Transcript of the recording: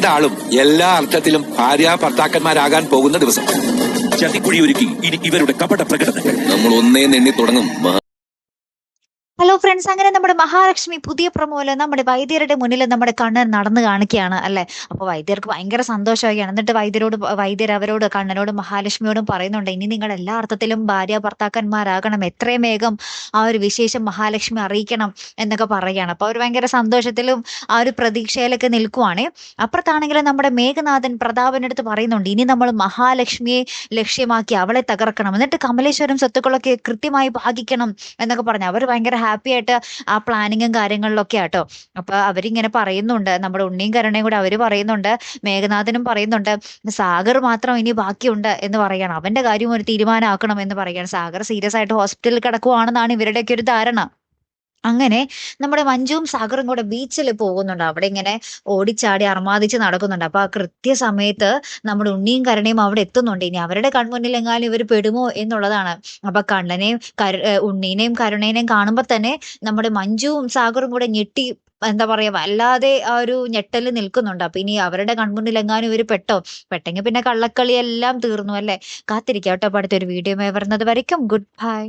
രണ്ടാളും എല്ലാ അർത്ഥത്തിലും ഭാര്യ ഭർത്താക്കന്മാരാകാൻ പോകുന്ന ദിവസം. ചതിക്കുഴിയൊരുക്കി ഇനി ഇവരുടെ കപട പ്രകടനങ്ങൾ. നമ്മൾ ഒന്നേ നെണ്ണി തുടങ്ങും ഹലോ ഫ്രണ്ട്സ് അങ്ങനെ നമ്മുടെ മഹാലക്ഷ്മി പുതിയ പ്രൊമോയിൽ നമ്മുടെ വൈദ്യരുടെ മുന്നിൽ നമ്മുടെ കണ്ണൻ നടന്നു കാണിക്കുകയാണ് അല്ലെ? അപ്പൊ വൈദ്യർക്ക് ഭയങ്കര സന്തോഷമായിരിക്കുകയാണ്. എന്നിട്ട് വൈദ്യരോട് വൈദ്യർ അവരോട് കണ്ണനോടും മഹാലക്ഷ്മിയോടും പറയുന്നുണ്ട് ഇനി നിങ്ങൾ എല്ലാ അർത്ഥത്തിലും ഭാര്യ ഭർത്താക്കന്മാരാകണം. എത്രയും വേഗം ആ ഒരു വിശേഷം മഹാലക്ഷ്മി അറിയിക്കണം എന്നൊക്കെ പറയുകയാണ്. അപ്പൊ അവർ ഭയങ്കര സന്തോഷത്തിലും ആ ഒരു പ്രതീക്ഷയിലൊക്കെ നിൽക്കുവാണ്. അപ്പുറത്താണെങ്കിലും നമ്മുടെ മേഘനാഥൻ പ്രതാപനടുത്ത് പറയുന്നുണ്ട് ഇനി നമ്മൾ മഹാലക്ഷ്മിയെ ലക്ഷ്യമാക്കി അവളെ തകർക്കണം. എന്നിട്ട് കമലേശ്വരം സ്വത്തുക്കളൊക്കെ കൃത്യമായി ഭാഗിക്കണം എന്നൊക്കെ പറഞ്ഞു. അവർ ഭയങ്കര ഹാപ്പി ആയിട്ട് ആ പ്ലാനിങ്ങും കാര്യങ്ങളിലൊക്കെ ആട്ടോ. അപ്പൊ അവരിങ്ങനെ പറയുന്നുണ്ട്. നമ്മുടെ ഉണ്ണിയും കരുണയും കൂടെ അവർ പറയുന്നുണ്ട്. മേഘനാഥനും പറയുന്നുണ്ട് സാഗർ മാത്രം ഇനി ബാക്കിയുണ്ട് എന്ന് പറയണം. അവന്റെ കാര്യം ഒരു തീരുമാനമാക്കണം എന്ന് പറയാണ്. സാഗർ സീരിയസ് ആയിട്ട് ഹോസ്പിറ്റലിൽ കിടക്കുവാണെന്നാണ് ഇവരുടെയൊക്കെ ഒരു ധാരണ. അങ്ങനെ നമ്മുടെ മഞ്ജുവും സാഗറും കൂടെ ബീച്ചിൽ പോകുന്നുണ്ട്. അവിടെ ഇങ്ങനെ ഓടിച്ചാടി അർമാദിച്ച് നടക്കുന്നുണ്ട്. അപ്പൊ ആ കൃത്യസമയത്ത് നമ്മുടെ ഉണ്ണിയും കരുണയും അവിടെ എത്തുന്നുണ്ട്. ഇനി അവരുടെ കൺമുന്നിൽ എങ്ങാനും ഇവർ പെടുമോ എന്നുള്ളതാണ്. അപ്പൊ കണ്ണനെയും കരു ഉണ്ണീനെയും കരുണേനെയും കാണുമ്പോ തന്നെ നമ്മുടെ മഞ്ജുവും സാഗറും കൂടെ ഞെട്ടി എന്താ പറയാ വല്ലാതെ ആ ഒരു ഞെട്ടൽ നിൽക്കുന്നുണ്ട്. അപ്പൊ ഇനി അവരുടെ കൺമുന്നിൽ എങ്ങാനും ഇവർ പെട്ടോ? പെട്ടെങ്കിൽ പിന്നെ കള്ളക്കളി എല്ലാം തീർന്നു അല്ലേ? കാത്തിരിക്കാം കേട്ടോ അടുത്തൊരു വീഡിയോ വരുന്നത് വരയ്ക്കും. Good bye